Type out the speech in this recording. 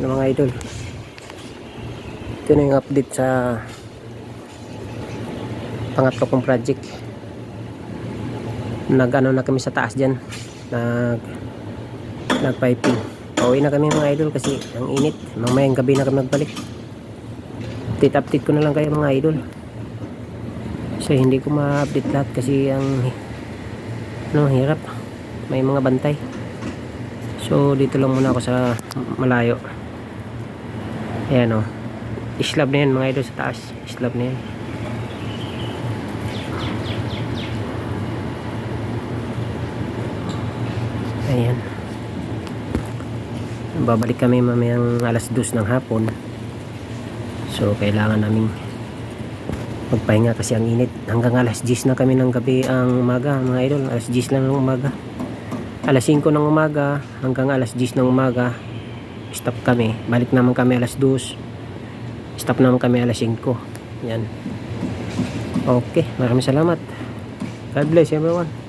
ng mga idol? Ito na yung update sa pangatlo kong project. Nag ano na kami sa taas dyan. Nag nag piping pauwi na kami mga idol kasi ang init. Mamayang gabi na kami magbalik. Update update ko na lang kayo mga idol. So hindi ko ma-update lahat kasi ang ano hirap. May mga bantay. So dito lang muna ako sa malayo ayan o slab na yan mga idol sa taas. Slab na yan ayan. Babalik kami mamayang alas 2 ng hapon. So kailangan naming magpahinga kasi ang init. Hanggang alas 10 na kami ng gabi ang umaga mga idol. Alas 10 lang ng umaga. Alas 5 ng umaga hanggang alas 10 ng umaga stop kami. Balik naman kami alas 2 stop naman kami alas 5 yan. Okay. Maraming salamat. God bless everyone